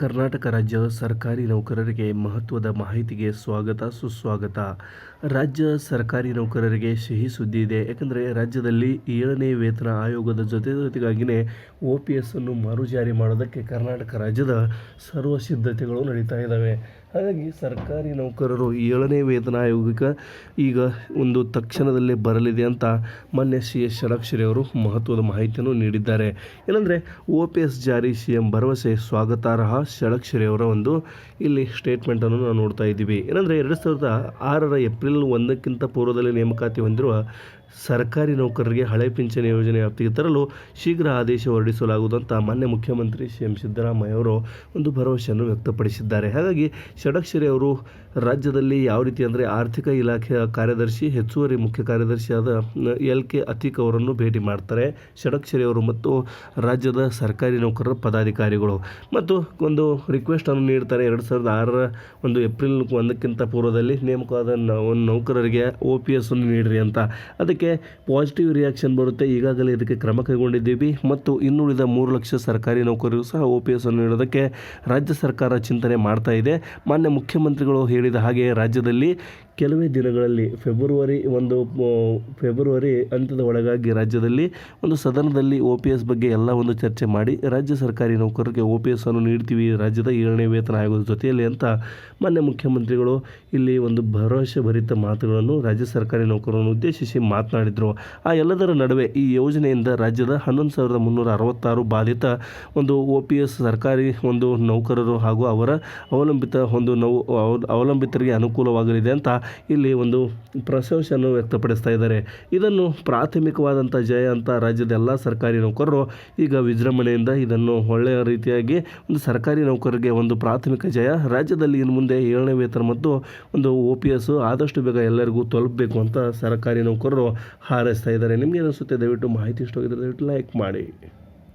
ಕರ್ನಾಟಕ ರಾಜ್ಯ ಸರ್ಕಾರಿ ನೌಕರರಿಗೆ ಮಹತ್ವದ ಮಾಹಿತಿಗೆ ಸ್ವಾಗತ, ಸುಸ್ವಾಗತ. ರಾಜ್ಯ ಸರ್ಕಾರಿ ನೌಕರರಿಗೆ ಸಿಹಿ ಸುದ್ದಿ ಇದೆ. ಯಾಕಂದರೆ ರಾಜ್ಯದಲ್ಲಿ ಏಳನೇ ವೇತನ ಆಯೋಗದ ಜೊತೆ ಜೊತೆಗಾಗಿಯೇ ಒ ಪಿ ಎಸ್ ಅನ್ನು ಮರುಜಾರಿ ಮಾಡೋದಕ್ಕೆ ಕರ್ನಾಟಕ ರಾಜ್ಯದ ಸರ್ವ ಸಿದ್ಧತೆಗಳು ನಡೀತಾ ಇದ್ದಾವೆ. ಹಾಗಾಗಿ ಸರ್ಕಾರಿ ನೌಕರರು ಏಳನೇ ವೇತನ ಆಯೋಗಕ್ಕೆ ಈಗ ಒಂದು ತಕ್ಷಣದಲ್ಲೇ ಬರಲಿದೆ ಅಂತ ಮೊನ್ನೆ ಸಿ ಎಸ್ ಷಡಾಕ್ಷರಿ ಅವರು ಮಹತ್ವದ ಮಾಹಿತಿಯನ್ನು ನೀಡಿದ್ದಾರೆ. ಏನಂದರೆ ಒ ಪಿ ಎಸ್ ಜಾರಿ ಸಿ ಎಂ ಭರವಸೆ ಸ್ವಾಗತಾರ್ಹ ಷಡಾಕ್ಷರಿ ಅವರ ಒಂದು ಇಲ್ಲಿ ಸ್ಟೇಟ್ಮೆಂಟನ್ನು ನಾವು ನೋಡ್ತಾ ಇದ್ದೀವಿ. ಏನಂದರೆ, ಎರಡು ಸಾವಿರದ ಆರರ ಏಪ್ರಿಲ್ ಒಂದಕ್ಕಿಂತ ಪೂರ್ವದಲ್ಲಿ ನೇಮಕಾತಿ ಹೊಂದಿರುವ ಸರ್ಕಾರಿ ನೌಕರರಿಗೆ ಹಳೆ ಪಿಂಚಣಿ ಯೋಜನೆ ವ್ಯಾಪ್ತಿಗೆ ತರಲು ಶೀಘ್ರ ಆದೇಶ ಹೊರಡಿಸಲಾಗುವುದು ಅಂತ ಮಾನ್ಯ ಮುಖ್ಯಮಂತ್ರಿ ಸಿ ಎಂ ಸಿದ್ದರಾಮಯ್ಯ ಅವರು ಒಂದು ಭರವಸೆಯನ್ನು ವ್ಯಕ್ತಪಡಿಸಿದ್ದಾರೆ. ಹಾಗಾಗಿ ಷಡಕ್ಷರಿ ಅವರು ರಾಜ್ಯದಲ್ಲಿ ಯಾವ ರೀತಿ ಅಂದರೆ ಆರ್ಥಿಕ ಇಲಾಖೆಯ ಕಾರ್ಯದರ್ಶಿ, ಹೆಚ್ಚುವರಿ ಮುಖ್ಯ ಕಾರ್ಯದರ್ಶಿಯಾದ ಎಲ್ ಕೆ ಅತೀಕ್ ಅವರನ್ನು ಭೇಟಿ ಮಾಡ್ತಾರೆ. ಷಡಕ್ಷರಿ ಅವರು ಮತ್ತು ರಾಜ್ಯದ ಸರ್ಕಾರಿ ನೌಕರರ, ಪದಾಧಿಕಾರಿಗಳು. ಮತ್ತು ಒಂದು ರಿಕ್ವೆಸ್ಟನ್ನು ನೀಡ್ತಾರೆ. ಎರಡು ಸಾವಿರದ ಆರರ ಒಂದು ಏಪ್ರಿಲ್ ಒಂದಕ್ಕಿಂತ ಪೂರ್ವದಲ್ಲಿ ನೇಮಕವಾದ ಒಂದು ನೌಕರರಿಗೆ ಒ ಪಿ ಎಸ್ ಅನ್ನು ನೀಡಿರಿ ಅಂತ. ಅದಕ್ಕೆ ಪಾಸಿಟಿವ್ ರಿಯಾಕ್ಷನ್ ಬರುತ್ತೆ. ಈಗಾಗಲೇ ಇದಕ್ಕೆ ಕ್ರಮ ಕೈಗೊಂಡಿದ್ದೀವಿ. ಮತ್ತು ಇನ್ನುಳಿದ ಮೂರು ಲಕ್ಷ ಸರ್ಕಾರಿ ನೌಕರರು ಸಹ ಒ ಪಿ ಎಸ್ ಅನ್ನು ನೀಡೋದಕ್ಕೆ ರಾಜ್ಯ ಸರ್ಕಾರ ಚಿಂತನೆ ಮಾಡ್ತಾ ಇದೆ. ಮಾನ್ಯ ಮುಖ್ಯಮಂತ್ರಿಗಳು ಹೇಳಿದ ಹಾಗೆ ರಾಜ್ಯದಲ್ಲಿ ಕೆಲವೇ ದಿನಗಳಲ್ಲಿ ಫೆಬ್ರವರಿ ಒಂದು ಫೆಬ್ರವರಿ ಅಂತ್ಯದ ಒಳಗಾಗಿ ರಾಜ್ಯದಲ್ಲಿ ಒಂದು ಸದನದಲ್ಲಿ ಒ ಪಿ ಎಸ್ ಬಗ್ಗೆ ಎಲ್ಲ ಒಂದು ಚರ್ಚೆ ಮಾಡಿ ರಾಜ್ಯ ಸರ್ಕಾರಿ ನೌಕರರಿಗೆ ಒ ಪಿ ಎಸ್ ಅನ್ನು ನೀಡ್ತೀವಿ, ರಾಜ್ಯದ ಏಳನೇ ವೇತನ ಆಯೋಗದ ಜೊತೆಯಲ್ಲಿ ಅಂತ ಮಾನ್ಯ ಮುಖ್ಯಮಂತ್ರಿಗಳು ಇಲ್ಲಿ ಒಂದು ಭರವಸೆ ಭರಿತ ಮಾತುಗಳನ್ನು ರಾಜ್ಯ ಸರ್ಕಾರಿ ನೌಕರರನ್ನು ಉದ್ದೇಶಿಸಿ ಮಾತನಾಡಿದರು. ಆ ಎಲ್ಲದರ ನಡುವೆ ಈ ಯೋಜನೆಯಿಂದ ರಾಜ್ಯದ ಹನ್ನೊಂದು ಸಾವಿರದ ಮುನ್ನೂರ ಅರವತ್ತಾರು ಬಾಧಿತ ಒಂದು ಒ ಪಿ ಎಸ್ ಸರ್ಕಾರಿ ಒಂದು ನೌಕರರು ಹಾಗೂ ಅವರ ಅವಲಂಬಿತ ಒಂದು ನೌ ಅವಲಂಬಿತರಿಗೆ ಅನುಕೂಲವಾಗಲಿದೆ ಅಂತ ಇಲ್ಲಿ ಒಂದು ಪ್ರಶಂಸೆಯನ್ನು ವ್ಯಕ್ತಪಡಿಸ್ತಾ ಇದ್ದಾರೆ. ಇದನ್ನು ಪ್ರಾಥಮಿಕವಾದಂಥ ಜಯ ಅಂತ ರಾಜ್ಯದ ಎಲ್ಲ ಸರ್ಕಾರಿ ನೌಕರರು ಈಗ ವಿಜೃಂಭಣೆಯಿಂದ ಇದನ್ನು ಒಳ್ಳೆಯ ರೀತಿಯಾಗಿ ಒಂದು ಸರ್ಕಾರಿ ನೌಕರರಿಗೆ ಒಂದು ಪ್ರಾಥಮಿಕ ಜಯ, ರಾಜ್ಯದಲ್ಲಿ ಇನ್ನು ಮುಂದೆ ಏಳನೇ ವೇತನ ಮತ್ತು ಒಂದು ಒ ಪಿ ಎಸ್ ಆದಷ್ಟು ಬೇಗ ಎಲ್ಲರಿಗೂ ತಲುಪಬೇಕು ಅಂತ ಸರ್ಕಾರಿ ನೌಕರರು ಹಾರೈಸ್ತಾ ಇದ್ದಾರೆ. ನಿಮಗೆ ಅನಿಸುತ್ತೆ ದಯವಿಟ್ಟು ಮಾಹಿತಿ ಇಷ್ಟವಾಗಿದ್ದರೆ ದಯವಿಟ್ಟು ಲೈಕ್ ಮಾಡಿ.